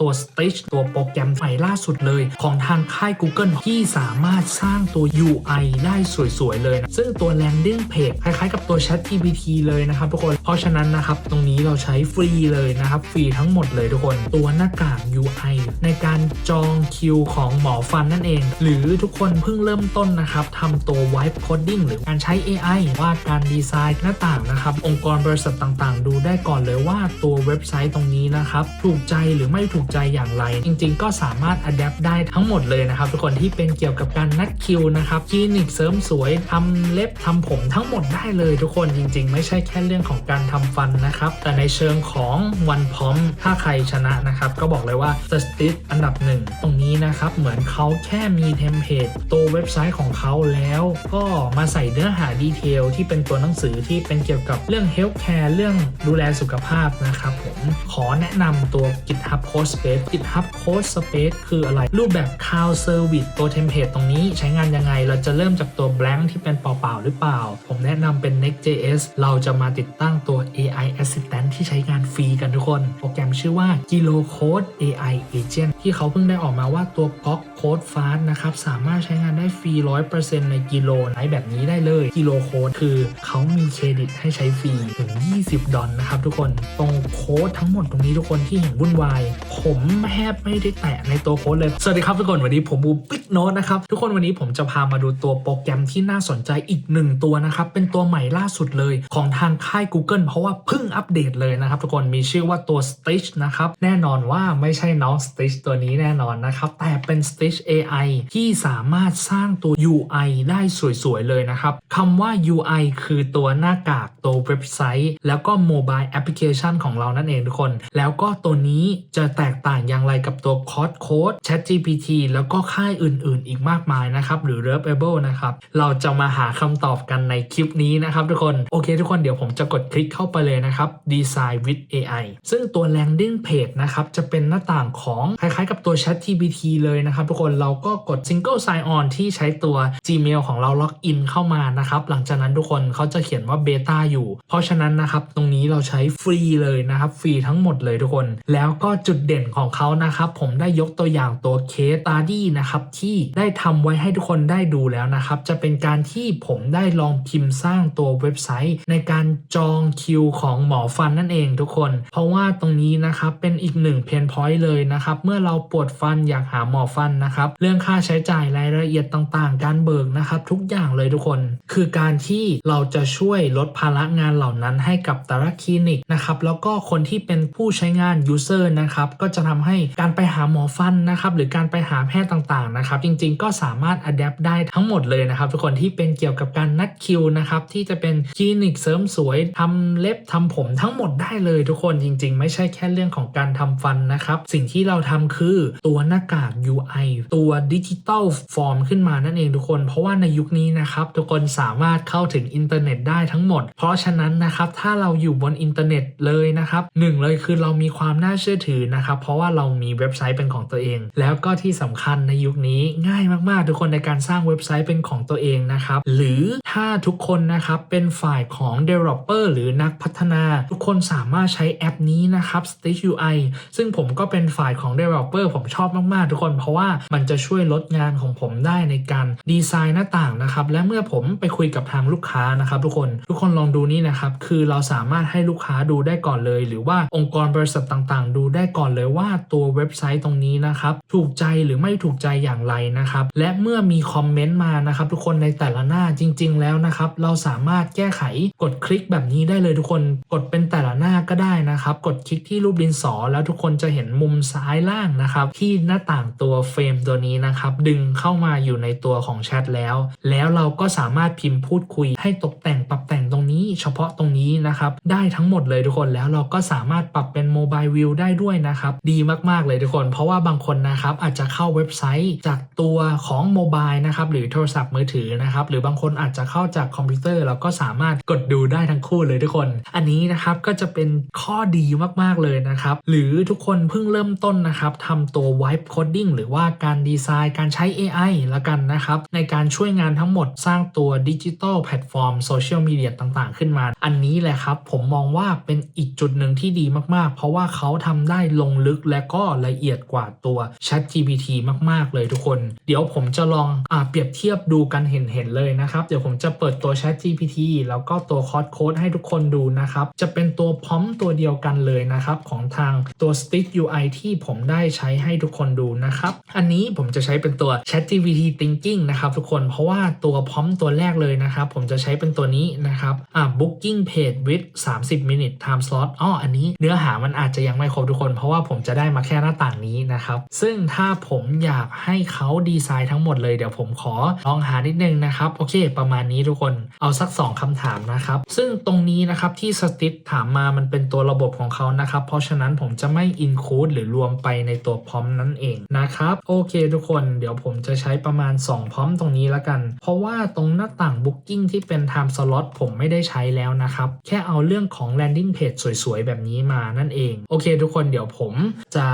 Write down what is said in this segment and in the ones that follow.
ตัว Stitch ตัวโปรแกรมใหม่ล่าสุดเลย ของทางค่าย Google ที่สามารถสร้างตัว UI ได้สวยๆเลยนะซึ่งตัว landing page คล้ายๆกับตัว Chat GPT เลยนะครับทุกคน เพราะฉะนั้นนะครับตรงนี้เราใช้ฟรีเลยนะครับ ฟรีทั้งหมดเลยทุกคน ตัวหน้ากาก UI ในการจองคิวของหมอฟันนั่นเอง หรือทุกคนเพิ่งเริ่มต้นนะครับทำตัว Wipe Coding หรือการใช้ AI ว่าการดีไซน์หน้าต่างนะครับ องค์กรบริษัทต่างๆ ดูได้ก่อนเลยว่าตัวเว็บไซต์ตรงนี้นะครับ ถูกใจหรือไม่ถูกใจอย่างไร จริงๆ ก็สามารถ adapt ได้ทั้งหมดเลยนะครับทุกคนที่เป็นเกี่ยวกับการนัดคิวนะครับคลินิกเสริมสวยทำเล็บทำผมทั้งหมดได้เลยทุกคนจริง ๆ ไม่ใช่แค่เรื่องของการทำฟันนะครับ แต่ในเชิงของวันพร้อมถ้าใครชนะนะครับก็บอกเลยว่า s t i t อันดับหนึ่งตรงนี้นะครับเหมือนเขาแค่มีเทมเพลตตัวเว็บไซต์ของเขาแล้วก็มาใส่เนื้อหาดีเทลที่เป็นตัวหนังสือที่เป็นเกี่ยวกับเรื่อง healthcare เรื่องดูแลสุขภาพนะครับผมขอแนะนำตัว GitHub Code Space GitHub Code Space คืออะไร รูปแบบ Cloud Service ตัวเทมเพลตตรงนี้ใช้งานยังไง เราจะเริ่มจากตัว blank ที่เป็นเปล่าๆหรือเปล่า ผมแนะนำเป็น Next.js เราจะมาติดตั้งตัว AI Assistant ที่ใช้งานฟรีกันทุกคน โปรแกรมชื่อว่า Kilo Code AI Agent ที่เขาเพิ่งได้ออกมาว่าตัว Gok Code Fast นะครับ สามารถใช้งานได้ฟรี 100%ในกิโลใช้แบบนี้ได้เลย กิโลโค้ดคือเขามีเครดิตให้ใช้ฟรีถึง 20 ดอลนะครับทุกคน ตรงโค้ดทั้งหมดตรงนี้ทุกคนที่เห็นวุ่นวายผมแทบไม่ได้แตะในตัวโค้ดเลย สวัสดีครับทุกคนวันนี้ผมบูปิ๊กโน้ตนะครับ ทุกคนวันนี้ผมจะพามาดูตัวโปรแกรมที่น่าสนใจอีกหนึ่งตัวนะครับ เป็นตัวใหม่ล่าสุดเลยของทางค่าย Google เพราะว่าเพิ่งอัปเดตเลยนะครับ ทุกคนมีชื่อว่าตัว Stitch นะครับ แน่นอนว่าไม่ใช่น้อง Stitch ตัวนี้แน่นอนนะครับ แต่เป็น Stitch AI ที่สามารถสร้างตัว UI ได้สวยๆเลยนะครับคำว่า UI คือตัวหน้ากากตัวเว็บไซต์ แล้วก็โมบายแอปพลิเคชันของเรานั่นเองทุกคน แล้วก็ตัวนี้จะแตกต่างอย่างไรกับตัว Code Code ChatGPT แล้วก็ค่ายอื่นๆ อีกมากมายนะครับหรือ Repable นะครับเราจะมาหาคำตอบกันในคลิปนี้นะครับทุกคนโอเค ทุกคนเดี๋ยวผมจะกดคลิกเข้าไปเลยนะครับ Design with AI ซึ่งตัว Landing Page นะครับจะเป็นหน้าต่างของคล้ายๆ กับตัว ChatGPT เลยนะครับ ทุกคนเราก็กด Single Sign On ที่ใช้ตัว Gmail ของเราล็อกอินเข้ามานะครับหลังจากนั้นทุกคนเขาจะเขียนว่า Beta อยู่ เพราะฉะนั้นนะครับตรงนี้เราใช้ฟรีเลยนะครับฟรีทั้งหมดเลยทุกคน แล้วก็จุดเด่นของเขานะครับผมได้ยกตัวอย่างตัว Case Study นะครับที่ได้ทำไว้ให้ทุกคนได้ดูแล้วนะครับจะเป็นการที่ผมได้ลองพิมพ์สร้างตัวเว็บไซต์ ในการจองคิวของหมอฟันนั่นเองทุกคน เพราะว่าตรงนี้นะครับเป็นอีกหนึ่งเพนพอยต์เลยนะครับเมื่อเราปวดฟันอยากหาหมอฟันนะครับเรื่องค่าใช้จ่ายรายละเอียดต่างๆ การเบิกนะครับทุกอย่างเลยทุกคน คือการที่เราจะช่วยลดภาระงานเหล่านั้นให้กับแต่ละคลินิกนะครับแล้วก็คนที่เป็นผู้ใช้งาน user นะครับก็จะทำให้การไปหาหมอฟันนะครับหรือการไปหาแพทย์ต่างๆนะครับจริงๆก็สามารถ adapt ได้ทั้งหมดเลยนะครับทุกคนที่เป็นเกี่ยวกับการนัดคิวนะครับที่จะเป็นคลินิกเสริมสวยทำเล็บทำผมทั้งหมดได้เลยทุกคนจริง ๆ ไม่ใช่แค่เรื่องของการทำฟันนะครับสิ่งที่เราทำคือตัวหน้ากาก UI ตัวดิจิตอลฟอร์มขึ้นมานั่นเองทุกคน เพราะว่าในยุคนี้นะครับทุกคนสามารถเข้าถึงอินเทอร์เน็ตได้ทั้งหมด เพราะฉะนั้นนะครับถ้าเราอยู่บนอินเทอร์เน็ตเลยนะครับหนึ่งเลยคือเรามีความน่าเชื่อถือนะครับเพราะว่าเรามีเว็บไซต์เป็นของตัวเอง แล้วก็ที่สำคัญในยุคนี้ง่ายมากๆ ทุกคนในการสร้างเว็บไซต์เป็นของตัวเองนะครับหรือถ้าทุกคนนะครับเป็นฝ่ายของ developer หรือนักพัฒนา ทุกคนสามารถใช้แอปนี้นะครับ Stitch UI ซึ่งผมก็เป็นฝ่ายของ developer ผมชอบมากๆ ทุกคนเพราะว่ามันจะช่วยลดงานของผมได้ในการดีไซน์หน้าต่างนะครับและเมื่อผมไปคุยกับทางลูกค้านะครับทุกคนทุกคนลองดูนี่นะครับคือเราสามารถให้ลูกค้าดูได้ก่อนเลย หรือว่าองค์กรบริษัทต่างๆ ดูได้ก่อนเลยว่าตัวเว็บไซต์ตรงนี้นะครับ ถูกใจหรือไม่ถูกใจอย่างไรนะครับ และเมื่อมีคอมเมนต์มานะครับ ทุกคนในแต่ละหน้าจริง ๆ แล้วนะครับ เราสามารถแก้ไขกดคลิกแบบนี้ได้เลยทุกคนกดเป็นแต่ละหน้าก็ได้นะครับ กดคลิกที่รูปดินสอ แล้วทุกคนจะเห็นมุมซ้ายล่างนะครับ ที่หน้าต่างตัวเฟรมตัวนี้นะครับ ดึงเข้ามาอยู่ในตัวของแชทแล้ว แล้วเราก็สามารถพิมพ์พูดคุย ให้ตกแต่งปรับแต่งตรงนี้ เฉพาะตรงนี้นะครับ ได้ทั้งหมดเลยทุกคนแล้วเราก็สามารถปรับเป็นโมบายวิวได้ด้วยนะครับดีมากๆเลยทุกคน เพราะว่าบางคนนะครับอาจจะเข้าเว็บไซต์จากตัวของโมบายนะครับหรือโทรศัพท์มือถือนะครับหรือบางคนอาจจะเข้าจากคอมพิวเตอร์เราก็สามารถกดดูได้ทั้งคู่เลยทุกคน อันนี้นะครับก็จะเป็นข้อดีมากๆเลยนะครับหรือทุกคนเพิ่งเริ่มต้นนะครับทำตัว Wipe coding หรือว่าการดีไซน์การใช้ AI ละกันนะครับในการช่วยงานทั้งหมดสร้างตัวดิจิ t a ลแพลตฟอร์มโซเชียลมีเดียต่างๆ ขึ้นมา อันนี้แหละครับผมมองว่าเป็นอีกจุดหนึ่งที่ดีมากๆ เพราะว่าเขาทำได้ลงลึกและก็ละเอียดกว่าตัว Chat GPT มาก ๆ เลยทุกคน เดี๋ยวผมจะลองอเปรียบเทียบดูกันเห็นๆเลยนะครับ เดี๋ยวผมจะเปิดตัว Chat GPT แล้วก็ตัวคอร์สโค้ดให้ทุกคนดูนะครับ จะเป็นตัวพร้อมตัวเดียวกันเลยนะครับ ของทางตัว Stitch UI ที่ผมได้ใช้ให้ทุกคนดูนะครับ อันนี้ผมจะใช้เป็นตัว Chat GPT Thinking นะครับทุกคนเพราะว่าตัวพร้อมตัวแรกเลยนะครับ ผมจะใช้เป็นตัวนี้นะครับอ่า Booking Page with 30 minute time slot อ๋ออันนี้เนื้อหามันอาจจะยังไม่ครบทุกคน เพราะว่าผมจะได้มาแค่หน้าต่างนี้นะครับ ซึ่งถ้าผมอยากให้เขาดีไซน์ทั้งหมดเลยเดี๋ยวผมขอลองหานิดนึงนะครับโอเค ประมาณนี้ทุกคนเอาสัก 2คำถามนะครับ ซึ่งตรงนี้นะครับที่สติ t ถามมามันเป็นตัวระบบของเขานะครับ เพราะฉะนั้นผมจะไม่ include หรือรวมไปในตัวพร้อมนั่นเองนะครับ โอเคทุกคนเดี๋ยวผมจะใช้ประมาณ 2 พร้อมตรงนี้แล้วกัน เพราะว่าตรงหน้าต่าง Booking ที่เป็น Time Slot ผมไม่ได้ใช้แล้วนะครับ แค่เอาเรื่องของ Landing Page สวยๆ แบบนี้มานั่นเอง โอเคทุกคนเดี๋ยวผมจะ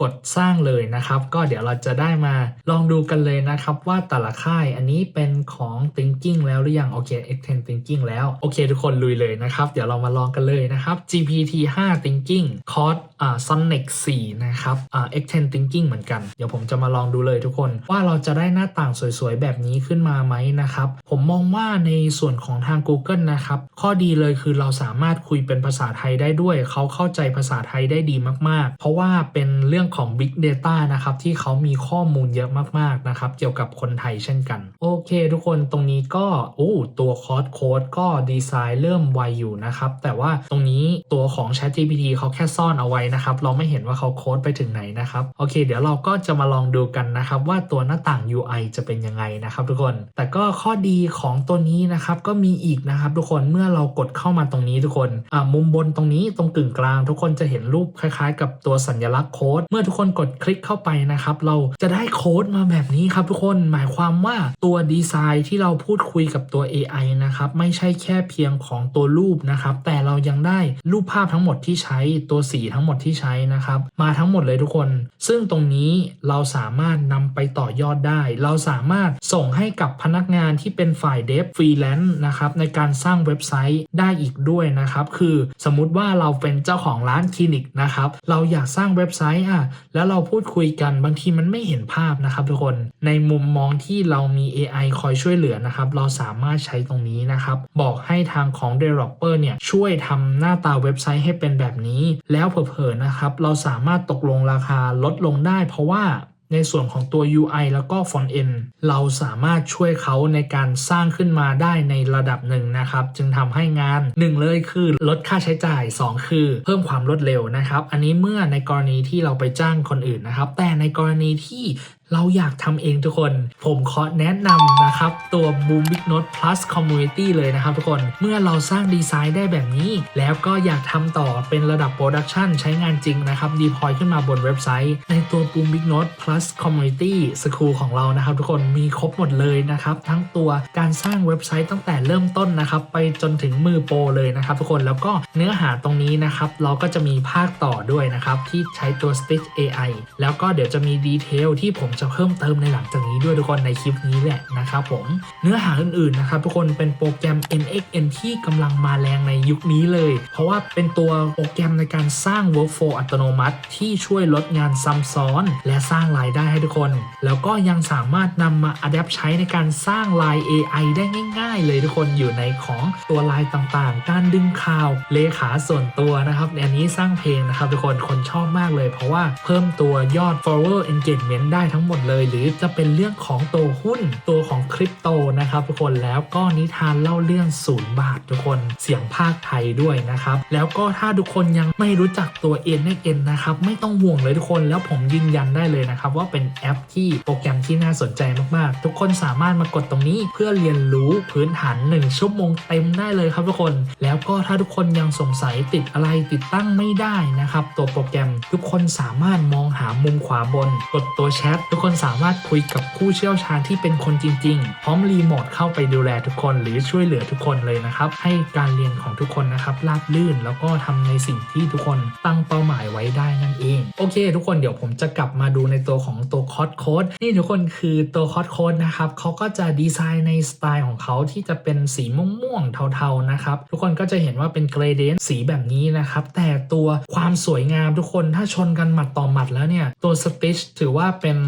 กดสร้างเลยนะครับ ก็เดี๋ยวเราจะได้มาลองดูกันเลยนะครับ ว่าแต่ละค่ายอันนี้เป็นของ Thinking แล้วหรือยังโอเค X10 Thinking แล้วโอเค ทุกคนลุยเลยนะครับ เดี๋ยวเรามาลองกันเลยนะครับ GPT 5 Thinking Code อ่า Sonic 4 นะครับอ่า X10 Thinking เหมือนกัน เดี๋ยวผมจะมาลองดูเลยทุกคนว่าเราจะได้หน้าต่างสวยๆ แบบนี้ขึ้นมาไหมนะครับ ผมมองว่าในส่วนของทาง Google นะครับ ข้อดีเลยคือเราสามารถคุยเป็นภาษาไทยได้ด้วย เขาเข้าใจภาษาไทยได้ดีมากๆ เพราะว่าเป็นเรื่องของ Big Data นะครับที่เขามีข้อมูลเยอะมากๆนะครับเกี่ยวกับคนไทยเช่นกัน โอเค ทุกคนตรงนี้ก็โอ้ตัวคอร์สโค้ดก็ดีไซน์เริ่มไวอยู่นะครับแต่ว่าตรงนี้ตัวของ ChatGPT เขาแค่ซ่อนเอาไว้นะครับเราไม่เห็นว่าเขาโค้ดไปถึงไหนนะครับโอเค เดี๋ยวเราก็จะมาลองดูกันนะครับว่าตัวหน้าต่าง UI จะเป็นยังไงนะครับทุกคน แต่ก็ข้อดีของตัวนี้นะครับก็มีอีกนะครับทุกคนเมื่อเรากดเข้ามาตรงนี้ทุกคนอ่ามุมบนตรงนี้ตรงกึ่งกลาง ทุกคนจะเห็นรูปคล้ายๆ กับตัวสัญลักษณ์โค้ดเมื่อทุกคนกดคลิกเข้าไปนะครับ เราจะได้โค้ดมาแบบนี้ครับทุกคนหมายความว่าตัวดีไซน์ที่เราพูดคุยกับตัว AI นะครับไม่ใช่แค่เพียงของตัวรูปนะครับ แต่เรายังได้รูปภาพทั้งหมดที่ใช้ตัวสีทั้งหมดที่ใช้นะครับ มาทั้งหมดเลยทุกคน ซึ่งตรงนี้เราสามารถนำไปต่อยอดได้ เราสามารถส่งให้กับพนักงานที่เป็นฝ่ายเดฟฟรีแลนซ์นะครับในการสร้างเว็บไซต์ได้อีกด้วยนะครับ คือสมมุติว่าเราเป็นเจ้าของร้านคลินิกนะครับ เราอยากสร้างเว็บไซต์อะแล้วเราพูดคุยกันบางทีมันไม่เห็นภาพนะครับทุกคนในมุมมองที่เรามี AI คอยช่วยเหลือนะครับเราสามารถใช้ตรงนี้นะครับ บอกให้ทางของ Developer เนี่ยช่วยทำหน้าตาเว็บไซต์ให้เป็นแบบนี้ แล้วเผลอๆนะครับเราสามารถตกลงราคาลดลงได้ เพราะว่า ในส่วนของตัว UI แล้วก็ Front End เราสามารถช่วยเขาในการสร้างขึ้นมาได้ในระดับหนึ่งนะครับ จึงทำให้งาน 1 เลยคือลดค่าใช้จ่าย 2 คือ เพิ่มความรวดเร็วนะครับ อันนี้เมื่อในกรณีที่เราไปจ้างคนอื่นนะครับ แต่ในกรณีที่ เราอยากทำเองทุกคน ผมขอแนะนำนะครับ ตัว Boom Big Note Plus Community เลยนะครับทุกคน เมื่อเราสร้างดีไซน์ได้แบบนี้ แล้วก็อยากทำต่อเป็นระดับโปรดักชันใช้งานจริงนะครับดีพอยขึ้นมาบนเว็บไซต์ ในตัว Boom Big Note Plus Community School ของเรานะครับ ทุกคนมีครบหมดเลยนะครับ ทั้งตัวการสร้างเว็บไซต์ตั้งแต่เริ่มต้นนะครับ ไปจนถึงมือโปรเลยนะครับ ทุกคนแล้วก็เนื้อหาตรงนี้นะครับเราก็จะมีภาคต่อด้วยนะครับที่ใช้ตัว Stitch AI แล้วก็เดี๋ยวจะมีดีเทลที่ผมจะเพิ่มเติมในหลังจากนี้ด้วยทุกคนในคลิปนี้แหละนะครับผมเนื้อหาอื่นๆนะครับทุกคนเป็นโปรแกรม NXN ที่กำลังมาแรงในยุคนี้เลย เพราะว่าเป็นตัวโปรแกรมในการสร้าง workflow อัตโนมัติ ที่ช่วยลดงานซ้ำซ้อน และสร้างรายได้ให้ทุกคน แล้วก็ยังสามารถนำมา adapt ใช้ในการสร้างลาย AI ได้ง่าย ๆ เลยทุกคนอยู่ในของตัวลายต่างๆ การดึงข่าวเลขาส่วนตัวนะครับอันนี้สร้างเพลงนะครับทุกคนคนชอบมากเลย เพราะว่าเพิ่มตัวยอด follower engagement ได้ทั้งหมดหมดเลย หรือจะเป็นเรื่องของตัวหุ้นตัวของคริปโตนะครับทุกคนแล้วก็นิทานเล่าเรื่องศูนย์บาททุกคนเสียงภาคไทยด้วยนะครับ แล้วก็ถ้าทุกคนยังไม่รู้จักตัว n x n นะครับไม่ต้องห่วงเลยทุกคนแล้วผมยืนยันได้เลยนะครับ ว่าเป็นแอปที่โปรแกรมที่น่าสนใจมากๆ ทุกคนสามารถมากดตรงนี้เพื่อเรียนรู้พื้นฐาน 1 ชั่วโมงเต็มได้เลยครับทุกคน แล้วก็ถ้าทุกคนยังสงสัยติดอะไรติดตั้งไม่ได้นะครับ ตัวโปรแกรมทุกคนสามารถมองหามุมขวาบน กดตัวแชททุกกคนสามารถคุยกับผู้เชี่ยวชาญที่เป็นคนจริง ๆ พร้อมรีโมทเข้าไปดูแลทุกคนหรือช่วยเหลือทุกคนเลยนะครับ ให้การเรียนของทุกคนนะครับราบลื่นแล้วก็ทำในสิ่งที่ทุกคนตั้งเป้าหมายไว้ได้นั่นเอง โอเค ทุกคนเดี๋ยวผมจะกลับมาดูในตัวของตัวคอร์สโค้ดนี่ทุกคนคือตัวคอร์สโค้ดนะครับเขาก็จะดีไซน์ในสไตล์ของเขาที่จะเป็นสีม่วงๆเทาๆนะครับทุกคนก็จะเห็นว่าเป็นเกรเดนสีแบบนี้นะครับแต่ตัวความสวยงามทุกคนถ้าชนกันหมัดต่อหมัดแล้วเนี่ยตัวสติชถือว่าเป็น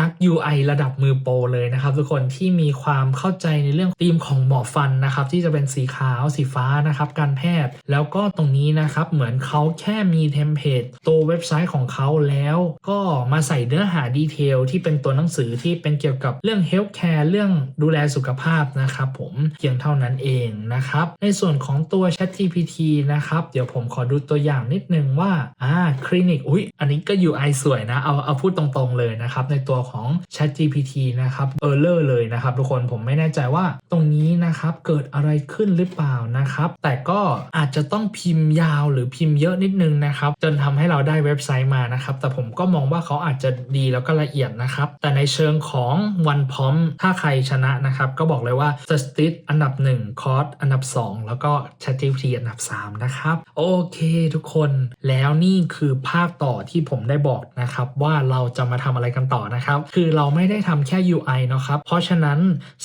นัก UI ระดับมือโปรเลยนะครับ ทุกคนที่มีความเข้าใจในเรื่องธีมของหมอฟันนะครับ ที่จะเป็นสีขาวสีฟ้านะครับ การแพทย์ แล้วก็ตรงนี้นะครับ เหมือนเขาแค่มีเทมเพลตตัวเว็บไซต์ของเขาแล้วก็มาใส่เนื้อหาดีเทลที่เป็นตัวหนังสือที่เป็นเกี่ยวกับเรื่อง Healthcare เรื่องดูแลสุขภาพนะครับผมเพียงเท่านั้นเองนะครับ ในส่วนของตัว ChatGPT นะครับ เดี๋ยวผมขอดูตัวอย่างนิดนึงว่าอ่าคลินิกอุ้ยอันนี้ก็ UI สวยนะ เอาเอาพูดตรงๆเลยนะครับในตัวของ ChatGPT นะครับเออร์เลอร์เลยนะครับ ทุกคนผมไม่แน่ใจว่าตรงนี้นะครับเกิดอะไรขึ้นหรือเปล่านะครับ แต่ก็อาจจะต้องพิมพ์ยาวหรือพิมพ์เยอะนิดนึงนะครับ จนทำให้เราได้เว็บไซต์มานะครับ แต่ผมก็มองว่าเขาอาจจะดีแล้วก็ละเอียดนะครับ แต่ในเชิงของวันพร้อมถ้าใครชนะนะครับ ก็บอกเลยว่า s t i t อันดับ1คอร์สอันดับ 2 แล้วก็ ChatGPT อันดับ 3 นะครับ โอเคทุกคนแล้วนี่คือภาคต่อที่ผมได้บอกนะครับ ว่าเราจะมาทำอะไรกันต่อนะครับ คือเราไม่ได้ทำแค่ UI นะครับ เพราะฉะนั้น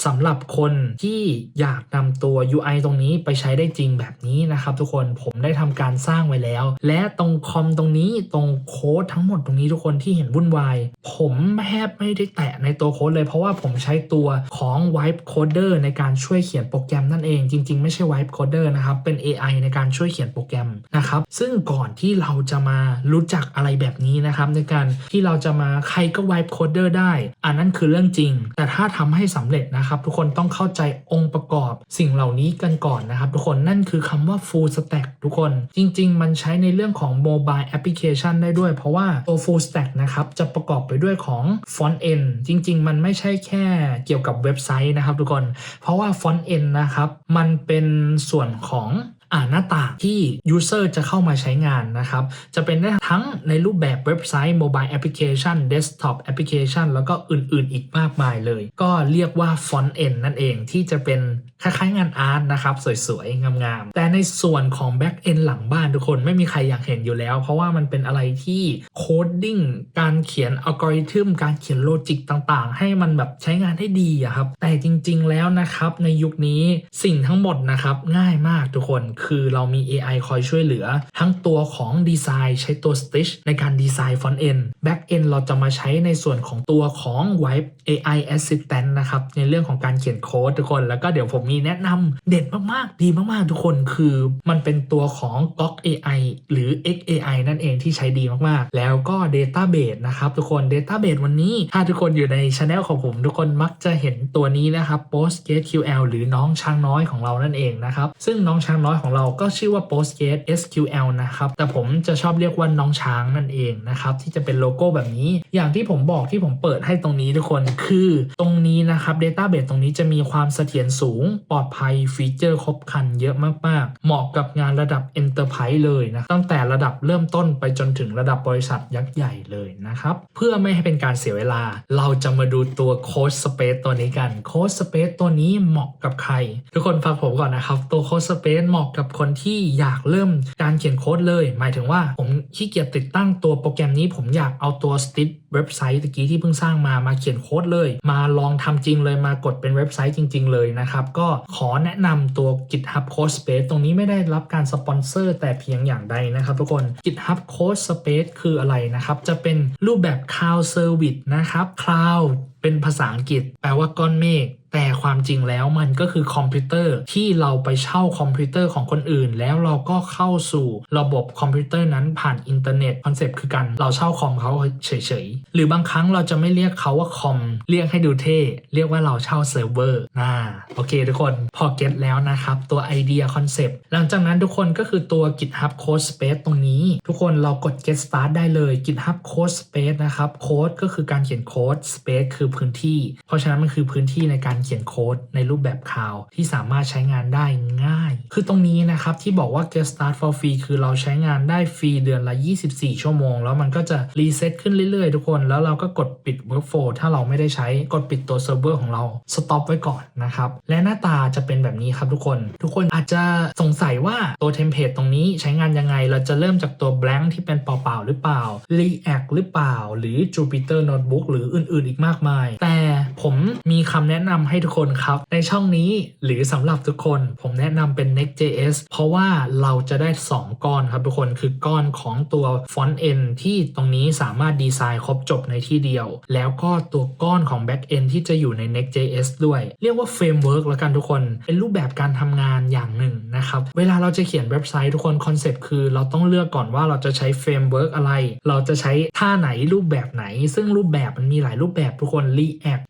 สำหรับคนที่อยากนำตัว UI ตรงนี้ไปใช้ได้จริงแบบนี้นะครับ ทุกคนผมได้ทำการสร้างไว้แล้ว และตรงคอมตรงนี้ตรงโค้ดทั้งหมดตรงนี้ทุกคนที่เห็นวุ่นวาย ผมแทบไม่ได้แตะในตัวโค้ดเลย เพราะว่าผมใช้ตัวของ Wipe Coder ในการช่วยเขียนโปรแกรมนั่นเอง จริง ๆ ไม่ใช่ Wipe Coder นะครับเป็น AI ในการช่วยเขียนโปรแกรมนะครับซึ่งก่อนที่เราจะมารู้จักอะไรแบบนี้นะครับในการที่เราจะมาใครก็ Wipe Coder ได้ อันนั้นคือเรื่องจริง แต่ถ้าทำให้สำเร็จนะครับ ทุกคนต้องเข้าใจองค์ประกอบ สิ่งเหล่านี้กันก่อนนะครับ ทุกคนนั่นคือคำว่า full stack ทุกคน จริง ๆ มันใช้ในเรื่องของ mobile application ได้ด้วย เพราะว่าตัว full stack นะครับจะประกอบไปด้วยของ front end จริง ๆ มันไม่ใช่แค่เกี่ยวกับเว็บไซต์นะครับ ทุกคน เพราะว่า front end นะครับมันเป็นส่วนของ อ่าหน้าต่างที่ user จะเข้ามาใช้งานนะครับ จะเป็นได้ทั้งในรูปแบบเว็บไซต์ mobile application desktop application แล้วก็อื่นๆ อีกมากมายเลย ก็เรียกว่า front end นั่นเองที่จะเป็นคล้ายๆงานอาร์ตนะครับ สวยๆ งามๆ แต่ในส่วนของ back end หลังบ้านทุกคนไม่มีใครอยากเห็นอยู่แล้ว เพราะว่ามันเป็นอะไรที่ coding การเขียนอัลกอริทึมการเขียนโลจิกต่างๆ ให้มันแบบใช้งานได้ดีอะครับแต่จริงๆแล้วนะครับในยุคนี้สิ่งทั้งหมดนะครับง่ายมากทุกคนคคือเรามี AI คอยช่วยเหลือ ทั้งตัวของดีไซน์ใช้ตัว Stitch ในการดีไซน์ front end back end เราจะมาใช้ในส่วนของตัวของ Wipe AI Assistant นะครับ ในเรื่องของการเขียนโค้ดทุกคน แล้วก็เดี๋ยวผมมีแนะนำเด็ดมากๆ ดีมากๆ ทุกคนคือมันเป็นตัวของ g o k AI หรือ XAI นั่นเองที่ใช้ดีมากๆ แล้วก็ Database นะครับทุกคน Database วันนี้ ถ้าทุกคนอยู่ในช anel ของผม ทุกคนมักจะเห็นตัวนี้นะครับ PostgreSQL หรือน้องช้างน้อยของเรานั่นเองนะครับซึ่งน้องช้างน้อยของเราเราก็ชื่อว่า PostgreSQL นะครับ แต่ผมจะชอบเรียกว่าน้องช้างนั่นเองนะครับ ที่จะเป็นโลโก้แบบนี้ อย่างที่ผมบอกที่ผมเปิดให้ตรงนี้ทุกคนคือตรงนี้นะครับ Database ตรงนี้จะมีความเสถียรสูงปลอดภัยฟีเจอร์ครบครันเยอะมากๆ เหมาะกับงานระดับ Enterprise เลยนะตั้งแต่ระดับเริ่มต้นไปจนถึงระดับบริษัทยักษ์ใหญ่เลยนะครับเพื่อไม่ให้เป็นการเสียเวลา เราจะมาดูตัว Code Space ตัวนี้กัน Code Space ตัวนี้เหมาะกับใคร ทุกคนฟังผมก่อนนะครับ ตัว Code Space เหมาะกับคนที่อยากเริ่มการเขียนโค้ดเลย หมายถึงว่าผมขี้เกียจติดตั้งตัวโปรแกรมนี้ผมอยากเอาตัวสติ๊ เว็บไซต์ตะกี้ที่เพิ่งสร้างมามาเขียนโค้ดเลย มาลองทำจริงเลยมากดเป็นเว็บไซต์จริง ๆ เลยนะครับก็ขอแนะนำตัว GitHub Code Space ตรงนี้ไม่ได้รับการสปอนเซอร์แต่เพียงอย่างใดนะครับทุกคน GitHub Code Space คืออะไรนะครับจะเป็นรูปแบบ Cloud Service นะครับ Cloud เป็นภาษาอังกฤษ แปลว่าก้อนเมฆแต่ความจริงแล้วมันก็คือคอมพิวเตอร์ที่เราไปเช่าคอมพิวเตอร์ของคนอื่น แล้วเราก็เข้าสู่ระบบคอมพิวเตอร์นั้นผ่านอินเทอร์เน็ตคอนเซปต์คือการเราเช่าคอมเขาเฉยหรือบางครั้งเราจะไม่เรียกเขาว่าคอมเรียกให้ดูเท่เรียกว่าเราเช่าเซิร์ฟเวอร์น่าโอเคทุกคนพอเก็ตแล้วนะครับตัวไอเดียคอนเซปต์หลังจากนั้นทุกคนก็คือตัว GitHub Code Space ตรงนี้ ทุกคนเรากด get start ได้เลย GitHub Code Space นะครับโค้ดก็คือการเขียนโค้ด Space คือพื้นที่ เพราะฉะนั้นมันคือพื้นที่ในการเขียนโค้ดในรูปแบบคาวที่สามารถใช้งานได้ง่าย คือตรงนี้นะครับที่บอกว่า Get Start for Free คือเราใช้งานได้ฟรีเดือนละ 24 ชั่วโมง แล้วมันก็จะรีเซ็ตขึ้นเรื่อยๆทุกคน แล้วเราก็กดปิด Workflow ถ้าเราไม่ได้ใช้กดปิดตัวเซิร์ฟเวอร์ของเราสต็อปไว้ก่อนนะครับ และหน้าตาจะเป็นแบบนี้ครับทุกคน ทุกคนอาจจะสงสัยว่าตัวเทมเพลตตรงนี้ใช้งานยังไง เราจะเริ่มจากตัว blank ที่เป็นเปล่าๆหรือเปล่า React หรือเปล่า หรือ Jupyter Notebook หรืออื่นๆ อีกมากมาย แต่ผมมีคำแนะนำให้ทุกคนครับ ในช่องนี้หรือสำหรับทุกคน ผมแนะนำเป็น Next.js เพราะว่าเราจะได้ 2 ก้อนครับทุกคนคือก้อนของตัว Front End ที่ตรงนี้สามารถดีไซน์ครบจบในที่เดียว แล้วก็ตัวก้อนของ Back End ที่จะอยู่ใน Next.js ด้วย เรียกว่าเฟรมเวิร์กแล้วกันทุกคน เป็นรูปแบบการทำงานอย่างหนึ่งนะครับ เวลาเราจะเขียนเว็บไซต์ทุกคนคอนเซปต์คือเราต้องเลือกก่อนว่าเราจะใช้เฟรมเวิร์กอะไร เราจะใช้ท่าไหนรูปแบบไหน ซึ่งรูปแบบมันมีหลายรูปแบบทุกคน React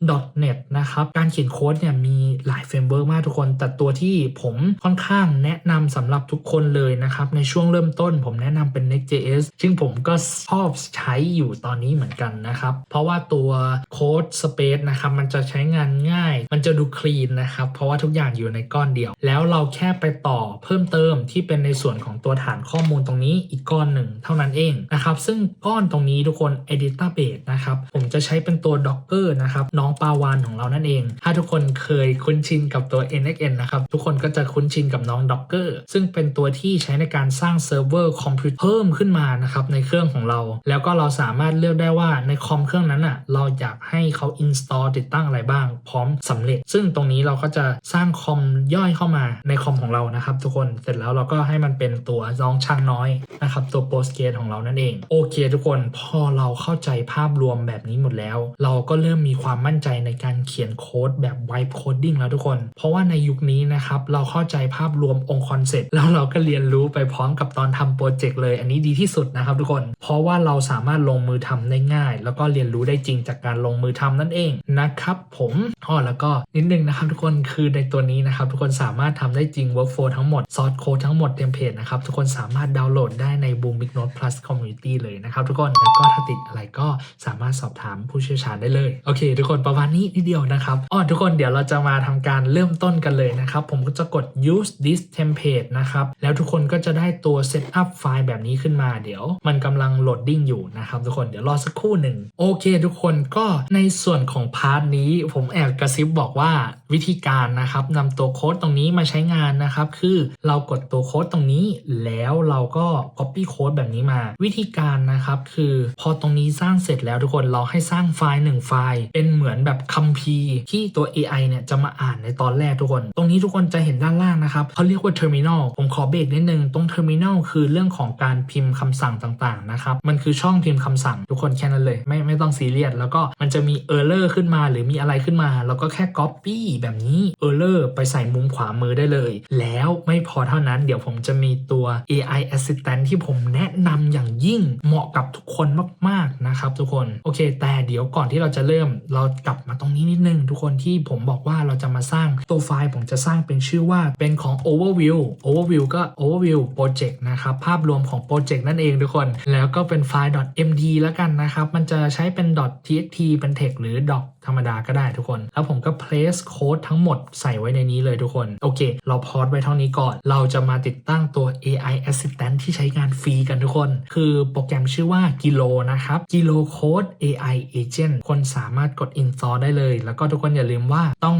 .net นะครับการเขียนโค้ดเนี่ยมีหลายเฟรมเวิร์กมากทุกคน แต่ตัวที่ผมค่อนข้างแนะนำสำหรับทุกคนเลยนะครับในช่วงเริ่มต้นผมแนะนำเป็น Next.js ซึ่งผมก็ชอบใช้อยู่ตอนนี้เหมือนกันนะครับ เพราะว่าตัวโค้ด Space นะครับมันจะใช้งานง่าย มันจะดูคลีนนะครับ เพราะว่าทุกอย่างอยู่ในก้อนเดียว แล้วเราแค่ไปต่อเพิ่มเติมที่เป็นในส่วนของตัวฐานข้อมูลตรงนี้อีกก้อนหนึ่งเท่านั้นเองนะครับ ซึ่งก้อนตรงนี้ทุกคน Editor Base นะครับ ผมจะใช้เป็นตัว Docker นะครับน้องปาวานของเรานั่นเอง ถ้าทุกคนเคยคุ้นชินกับตัว NXN นะครับ ทุกคนก็จะคุ้นชินกับน้อง Docker ซึ่งเป็นตัวที่ใช้ในการสร้างเซิร์ฟเวอร์คอมพิวเตอร์เพิ่มขึ้นมานะครับในเครื่องของเรา แล้วก็เราสามารถเลือกได้ว่าาในคอมเครื่องนั้นอะเราอยากให้เขา install ติดตั้งอะไรบ้าง พร้อมสำเร็จ ซึ่งตรงนี้เราก็จะสร้างคอมย่อยเข้ามาในคอมของเรานะครับทุกคนเสร็จแล้วเราก็ให้มันเป็นตัวน้องช่างน้อยนะครับตัว Postgres ของเรานั่นเอง โอเคทุกคนพอเราเข้าใจภาพรวมแบบนี้หมดแล้ว เราก็เริ่มมีความมั่นใจในการเขียนโค้ดแบบ Vibe Coding แล้วทุกคน เพราะว่าในยุคนี้นะครับเราเข้าใจภาพรวมองค์คอนเซ็ปต์แล้วเราก็เรียนรู้ไปพร้อมกับตอนทำโปรเจกต์เลย อันนี้ดีที่สุดนะครับทุกคน เพราะว่าเราสามารถลงมือทำได้ง่ายแล้วก็เรียนรู้ได้จริงจากการลงมือทำนั่นเองนะครับผมอ๋อแล้วก็นิดนึงนะครับทุกคนคือในตัวนี้นะครับทุกคนสามารถทำได้จริง workflow ทั้งหมด source code ทั้งหมดเทมเพลตนะครับทุกคนสามารถดาวน์โหลดได้ใน Boom Big Note Plus Community เลยนะครับทุกคนแล้วก็ถ้าติดอะไรก็สามารถสอบถามผู้เชี่ยวชาญได้เลยโอเค ทุกคนประมาณนี้นิดเดียวนะครับอ๋อทุกคนเดี๋ยวเราจะมาทำการเริ่มต้นกันเลยนะครับผมก็จะกด use this template นะครับแล้วทุกคนก็จะได้ตัว setup ไฟล์แบบนี้ขึ้นมาเดี๋ยว มันกำลังโหลดดิ้งอยู่นะครับทุกคนเดี๋ยวรอสักครู่หนึ่ง โอเคทุกคนก็ในส่วนของพาร์ทนี้ผมแอบกระซิบบอกว่าวิธีการนะครับนำตัวโค้ดตรงนี้มาใช้งานนะครับคือเรากดตัวโค้ดตรงนี้แล้วเราก็ copy โค้ดแบบนี้มา วิธีการนะครับคือพอตรงนี้สร้างเสร็จแล้วทุกคนเราให้สร้างไฟล์หนึ่งไฟล์ เป็นเหมือนแบบคัมภีร์ที่ตัว AI เนี่ยจะมาอ่านในตอนแรกทุกคน ตรงนี้ทุกคนจะเห็นด้านล่างนะครับเขาเรียกว่า terminal ผมขอเบรกนิดนึงตรง terminal คือเรื่องของการพิมพ์คำสั่งต่างๆนะครับมันคือช่องพิมพ์คำสั่งทุกคนแค่นั้นเลย ไม่ไม่ต้องซีเรียสแล้วก็มันจะมี error ขึ้นมา หรือมีอะไรขึ้นมาเราก็แค่ copy แบบนี้ error ไปใส่มุมขวามือได้เลย แล้วไม่พอเท่านั้นเดี๋ยวผมจะมีตัว AI assistant ที่ผมแนะนำอย่างยิ่งเหมาะกับทุกคนมากๆนะครับทุกคน โอเค แต่เดี๋ยวก่อนที่เราจะเริ่มเรากลับมาตรงนี้นิดนึง ทุกคนที่ผมบอกว่าเราจะมาสร้างตัวไฟล์ผมจะสร้างเป็นชื่อว่าเป็นของ overview overview ก็ overview project นะครับ ภาพรวมของโปรเจกต์นั่นเองทุกคน แล้วก็เป็นไฟล์ .md แล้วกันนะครับมันจะใช้เป็น .txt เป็น text หรือ doc ธรรมดาก็ได้ทุกคน แล้วผมก็ place code ทั้งหมดใส่ไว้ในนี้เลยทุกคน โอเค เราพอดไว้เท่านี้ก่อน เราจะมาติดตั้งตัว AI assistant ที่ใช้งานฟรีกันทุกคน คือโปรแกรมชื่อว่า Gilo นะครับ Gilo Code AI Agent คนสามารถกด install ได้เลย แล้วก็ทุกคนอย่าลืมว่าต้อง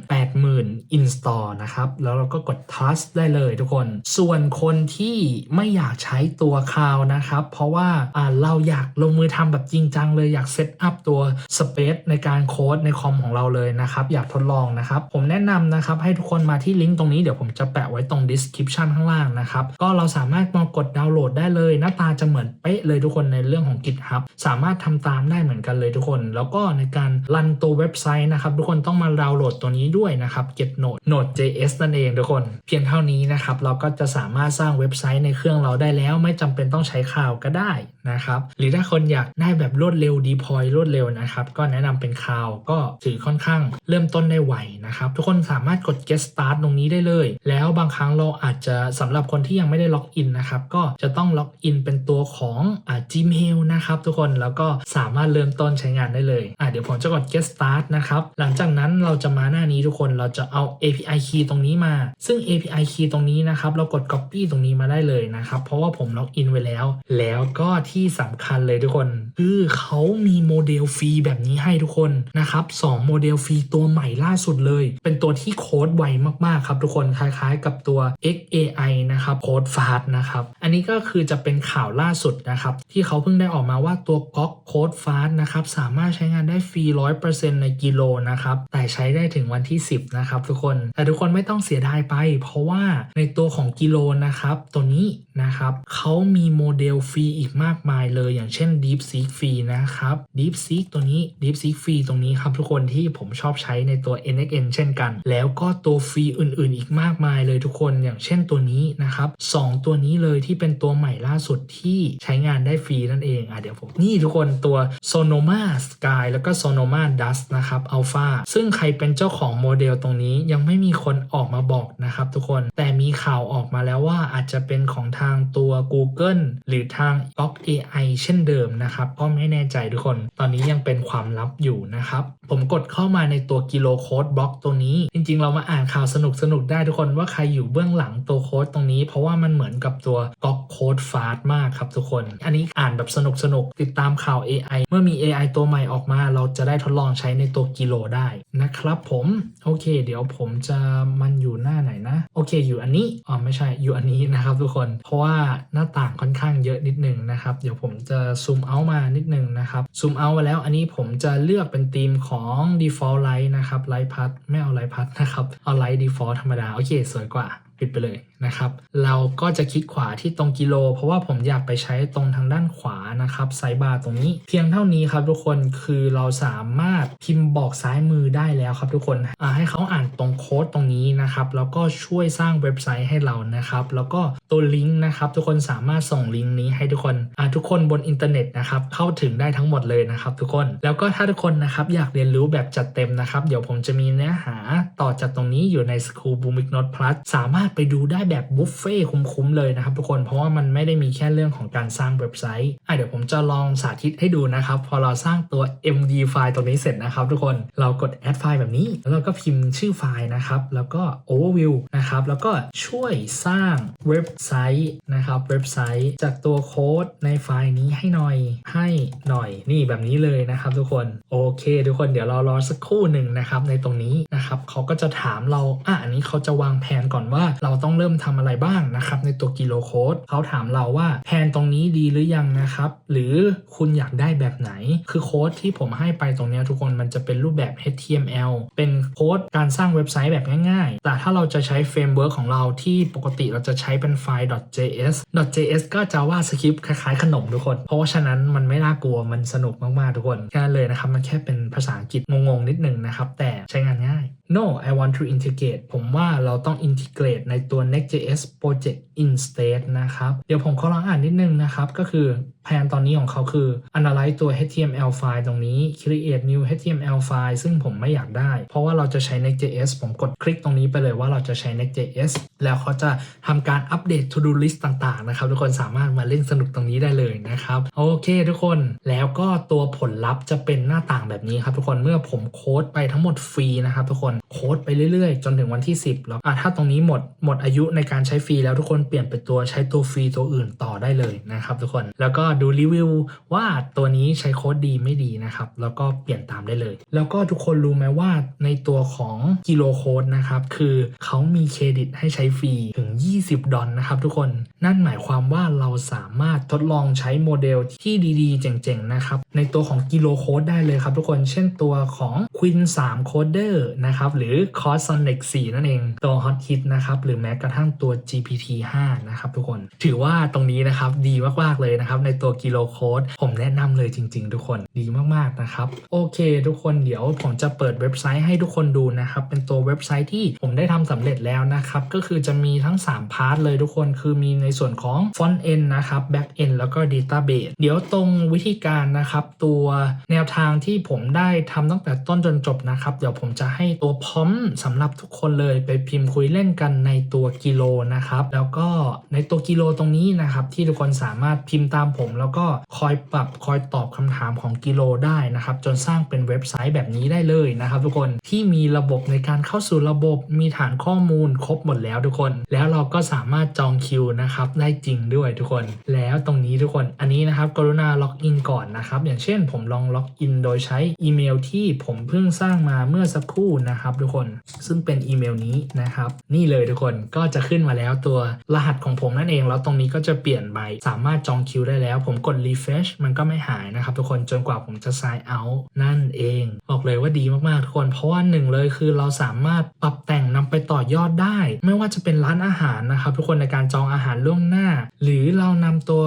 280,000 install นะครับ แล้วเราก็กด trust ได้เลยทุกคน ส่วนคนที่ไม่อยากใช้ตัวคาวนะครับ เพราะว่าอ่าเราอยากลงมือทำแบบจริงจังเลยอยากเซตอัพตัว Space ในการโค้ดในคอมของเราเลยนะครับ อยากทดลองนะครับ ผมแนะนำนะครับ ให้ทุกคนมาที่ลิงก์ตรงนี้เดี๋ยวผมจะแปะไว้ตรง description ข้างล่างนะครับ ก็เราสามารถมากดดาวน์โหลดได้เลย หน้าตาจะเหมือนเป๊ะเลยทุกคนในเรื่องของ GitHub สามารถทำตามได้เหมือนกันเลยทุกคน แล้วก็ในการรันตัวเว็บไซต์นะครับ ทุกคนต้องมาดาวน์โหลดตัวนี้ด้วยนะครับ Get Node Node.js นั่นเองทุกคน เพียงเท่านี้นะครับ เราก็จะสามารถสร้างเว็บไซต์ในเครื่องเราได้แล้ว ไม่จำเป็นต้องใช้ข่าวก็ได้นะครับ หรือถ้าคนอยากได้แบบรวดเร็ว deploy รวดเร็วนะครับ ก็แนะนำเป็นคาวก็ถือค่อนข้างเริ่มต้นได้ไวนะครับ ทุกคนสามารถกด get start ตรงนี้ได้เลย แล้วบางครั้งเราอาจจะสำหรับคนที่ยังไม่ได้ล็อกอินนะครับก็จะต้องล็อกอินเป็นตัวของอ่า Gmail นะครับทุกคนแล้วก็สามารถเริ่มต้นใช้งานได้เลยอะเดี๋ยวผมจะกด get start นะครับหลังจากนั้นเราจะมาหน้านี้ทุกคนเราจะเอา API key ตรงนี้มา ซึ่ง API key ตรงนี้นะครับเรากด copy ตรงนี้มาได้เลยนะครับเพราะว่าผมล็อกอินไว้แล้ว แล้วก็ที่สำคัญเลยทุกคนคือเขามีโมเดลฟรีแบบนี้ให้ทุกคนนะครับ2โมเดลฟรีตัวใหม่ล่าสุดเลย เป็นตัวที่โค้ดไวมากๆครับทุกคนคล้ายๆกับตัว XAI นะครับโค้ดฟาสนะครับอันนี้ก็คือจะเป็นข่าวล่าสุดนะครับที่เขาเพิ่งได้ออกมาว่าตัวก๊อกโค้ดฟาสนะครับสามารถใช้งานได้ฟรี100%ในกิโลนะครับแต่ใช้ได้ถึงวันที่ 10นะครับทุกคนแต่ทุกคนไม่ต้องเสียดายไป เพราะว่าในตัวของกิโลนะครับตัวนี้นะครับเขามีโมเดลฟรีอีกมากมายเลย อย่างเช่น DeepSeek ฟรีนะครับ DeepSeek ตัวนี้ Deepseek ฟรีตรงนี้ครับทุกคนที่ผมชอบใช้ในตัว NXN เช่นกัน แล้วก็ตัวฟรีอื่นๆ อีกมากมายเลยทุกคนอย่างเช่นตัวนี้นะครับสองตัวนี้เลยที่เป็นตัวใหม่ล่าสุดที่ใช้งานได้ฟรีนั่นเองอะเดี๋ยวผมนี่ทุกคนตัว Sonoma Sky แล้วก็ Sonoma Dust นะครับ Alpha ซึ่งใครเป็นเจ้าของโมเดลตรงนี้ยังไม่มีคนออกมาบอกนะครับทุกคนแต่มีข่าวออกมาแล้วว่าอาจจะเป็นของทางตัว Google หรือทาง o c AI เช่นเดิมนะครับก็ไม่แน่ใจทุกคน ตอนนี้ยังเป็นความลับอยู่นะครับ ผมกดเข้ามาในตัวกิโลโค้ดบล็อกตัวนี้ จริง ๆ เรามาอ่านข่าวสนุกสนุกๆได้ทุกคนว่าใครอยู่เบื้องหลังตัวโค้ดตรงนี้ เพราะว่ามันเหมือนกับตัวก๊อกโค้ดฟาสมากครับทุกคน อันนี้อ่านแบบสนุกสนุกๆติดตามข่าว AI เมื่อมี AI ตัวใหม่ออกมา เราจะได้ทดลองใช้ในตัวกิโลได้นะครับผมโอเค เดี๋ยวผมจะมันอยู่หน้าไหนนะ โอเค อยู่อันนี้อ๋อไม่ใช่อยู่อันนี้นะครับทุกคนเพราะว่าหน้าต่างค่อนข้างเยอะนิดนึงนะครับ เดี๋ยวผมจะซูมเอามานิดนึงนะครับซูมเอามาแล้วอันนี้ผมจะเลือกเป็นธีมของ default light นะครับ light path ไม่เอา light path นะครับ เอา light default ธรรมดา โอเค สวยกว่า ปิดไปเลย นะครับ เราก็จะคลิกขวาที่ตรงกิโล เพราะว่าผมอยากไปใช้ตรงทางด้านขวานะครับไซบาร์ตรงนี้เพียงเท่านี้ครับทุกคนคือเราสามารถพิมพ์บอกซ้ายมือได้แล้วครับทุกคนให้เขาอ่านตรงโค้ดตรงนี้นะครับแล้วก็ช่วยสร้างเว็บไซต์ให้เรานะครับ แล้วก็ตัวลิงก์นะครับ ทุกคนสามารถส่งลิงก์นี้ให้ทุกคนทุกคนบนอินเทอร์เน็ตนะครับเข้าถึงได้ทั้งหมดเลยนะครับ ทุกคนแล้วก็ถ้าทุกคนนะครับอยากเรียนรู้แบบจัดเต็มนะครับ เดี๋ยวผมจะมีเนื้อหาต่อจากตรงนี้อยู่ใน School b o o m i c Note Plus สามารถไปดูได้แบบบุฟเฟ่คุ้มๆเลยนะครับทุกคนเพราะว่ามันไม่ได้มีแค่เรื่องของการสร้างเว็บไซต์อะเดี๋ยวผมจะลองสาธิตให้ดูนะครับ พอเราสร้างตัว MD ไฟล์ตรงนี้เสร็จนะครับ ทุกคนเรากด add ไฟล์แบบนี้ แล้วเราก็พิมพ์ชื่อไฟล์นะครับ แล้วก็ overview นะครับแล้วก็ช่วยสร้างเว็บไซต์นะครับเว็บไซต์จากตัวโค้ดในไฟล์นี้ให้หน่อยให้หน่อยนี่แบบนี้เลยนะครับทุกคนโอเค ทุกคนเดี๋ยวเรารอสักครู่หนึ่งนะครับในตรงนี้นะครับเขาก็จะถามเราอะอันนี้เขาจะวางแผนก่อนว่าเราต้องเริ่มทำอะไรบ้างนะครับในตัวกิโลโค้ดเขาถามเราว่าแผนตรงนี้ดีหรือยังนะครับหรือคุณอยากได้แบบไหน คือโค้ดที่ผมให้ไปตรงนี้ทุกคนมันจะเป็นรูปแบบ HTML เป็นโค้ดการสร้างเว็บไซต์แบบง่ายๆ แต่ถ้าเราจะใช้เฟรมเวิร์กของเราที่ปกติเราจะใช้เป็นไฟล์ .js .js ก็จะว่าสคริปต์คล้ายๆขนมทุกคน เพราะฉะนั้นมันไม่น่ากลัวมันสนุกมากๆทุกคนแค่เลยนะครับ มันแค่เป็นภาษาอังกฤษงงๆนิดนึงนะครับ แต่ใช้งานง่าย No I want to integrate ผมว่าเราต้อง integrate ในตัว next Next.js project instead นะครับเดี๋ยวผมขอลองอ่านนิดนึงนะครับ ก็คือแผนตอนนี้ของเขาคือ analyze ตัว HTML ไฟล์ตรงนี้ create new HTML ไฟล์ซึ่งผมไม่อยากได้ เพราะว่าเราจะใช้ Next.js ผมกดคลิกตรงนี้ไปเลยว่าเราจะใช้ Next.js แล้วเขาจะทำการอัปเดต to do list ต่างๆนะครับทุกคนสามารถมาเล่นสนุกตรงนี้ได้เลยนะครับโอเคทุกคนแล้วก็ตัวผลลัพธ์จะเป็นหน้าต่างแบบนี้ครับทุกคนเมื่อผมโค้ดไปทั้งหมดฟรีนะครับทุกคนโค้ดไปเรื่อยๆ จนถึงวันที่ 10 แล้วถ้าตรงนี้หมดหมดอายุในการใช้ฟรีแล้วทุกคนเปลี่ยนเป็นตัวใช้ตัวฟรีตัวอื่นต่อได้เลยนะครับทุกคนแล้วก็ดูรีวิวว่าตัวนี้ใช้โค้ดดีไม่ดีนะครับแล้วก็เปลี่ยนตามได้เลย แล้วก็ทุกคนรู้ไหมว่าในตัวของกิโลโค้ดนะครับคือเขามีเครดิตให้ใช้ฟรีถึง 20 ดอลนะครับทุกคนนั่นหมายความว่าเราสามารถทดลองใช้โมเดลที่ดีๆ เจ๋งๆนะครับในตัวของกิโลโค้ดได้เลยครับทุกคนเช่นตัวของ Queen 3 Coder นะครับหรือ Cosonic 4 นั่นเองตัว Hot Hit นะครับหรือแม้กระทั่งตัว GPT 5 นะครับทุกคน ถือว่าตรงนี้นะครับดีมากๆเลยนะครับ ในตัวกิโลโค้ดผมแนะนำเลยจริง ๆ ทุกคนดีมากๆนะครับ โอเค ทุกคนเดี๋ยวผมจะเปิดเว็บไซต์ให้ทุกคนดูนะครับ เป็นตัวเว็บไซต์ที่ผมได้ทำสำเร็จแล้วนะครับ ก็คือจะมีทั้ง 3 พาร์ทเลยทุกคนคือมีในส่วนของ Front End นะครับ Back End แล้วก็ Database เดี๋ยวตรงวิธีการนะครับ ตัวแนวทางที่ผมได้ทำตั้งแต่ต้นจนจบนะครับ เดี๋ยวผมจะให้ตัวพร้อมสำหรับทุกคนเลยไปพิมพ์คุยเล่นกันในตัวกิโลนะครับ แล้วก็ในตัวกิโลตรงนี้นะครับ ที่ทุกคนสามารถพิมพ์ตามผม แล้วก็คอยปรับคอยตอบคำถามของกิโลได้นะครับ จนสร้างเป็นเว็บไซต์แบบนี้ได้เลยนะครับ ทุกคนที่มีระบบในการเข้าสู่ระบบมีฐานข้อมูลครบหมดแล้วทุกคน แล้วเราก็สามารถจองคิวนะครับได้จริงด้วยทุกคน แล้วตรงนี้ทุกคนอันนี้นะครับกรุณาล็อกอินก่อนนะครับอย่างเช่นผมลองล็อกอินโดยใช้อีเมลที่ผมเพิ่งสร้างมาเมื่อสักครู่นะครับ ทุกคนซึ่งเป็นอีเมลนี้นะครับ นี่เลยทุกคนก็จะขึ้นมาแล้วตัวรหัสของผมนั่นเอง แล้วตรงนี้ก็จะเปลี่ยนใบสามารถจองคิวได้แล้ว ผมกด refresh มันก็ไม่หายนะครับทุกคนจนกว่าผมจะ sign out นั่นเอง บอกเลยว่าดีมากๆทุกคนเพราะว่าหนึ่งเลยคือเราสามารถปรับแต่งนำไปต่อยอดได้ ไม่ว่าจะเป็นร้านอาหารนะครับทุกคนในการจองอาหารล่วงหน้า หรือเรานำตัว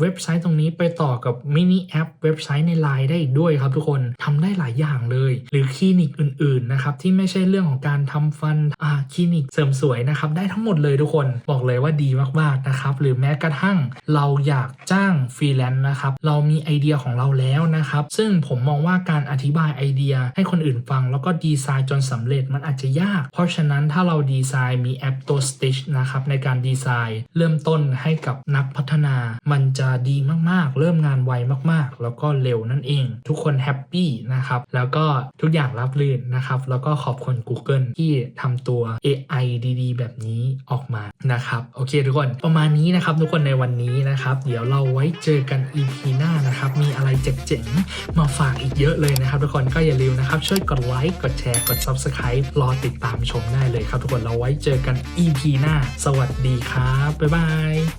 เว็บไซต์ตรงนี้ไปต่อกับมินิแอปเว็บไซต์ใน Line ได้อีกด้วยครับทุกคนทำได้หลายอย่างเลย หรือคลินิกอื่นๆนะครับที่ไม่ใช่เรื่องของการทำฟันคลินิกเสริมสวยนะครับได้ทั้งหมดเลยทุกคนบอกเลยว่าดีมากๆนะครับหรือแม้กระทั่งเราอยากจ้างฟรีแลนซ์นะครับเรามีไอเดียของเราแล้วนะครับซึ่งผมมองว่าการอธิบายไอเดียให้คนอื่นฟัง แล้วก็ดีไซน์จนสำเร็จมันอาจจะยาก เพราะฉะนั้นถ้าเราดีไซน์มีแอปตัว Stitch นะครับในการดีไซน์ เริ่มต้นให้กับนักพัฒนา มันจะดีมากๆ เริ่มงานไวมากๆ แล้วก็เร็วนั่นเอง ทุกคนแฮปปี้นะครับแล้วก็ทุกอย่างรับรื่นนะครับแล้วก็ขอบคุณ Google ที่ทำตัว AI ดีๆ แบบนี้ออกมานะครับโอเคทุกคนประมาณนี้นะครับทุกคนในวันนี้นะครับ เดี๋ยวเราไว้เจอกัน EP หน้านะครับ มีอะไรเจ๋งๆมาฝากอีกเยอะเลยนะครับ ทุกคนก็อย่าลืมนะครับ ช่วยกดไลค์กดแชร์กด Subscribe รอติดตามชมได้เลยครับ ทุกคนเราไว้เจอกัน EP หน้า สวัสดีครับบ๊ายบาย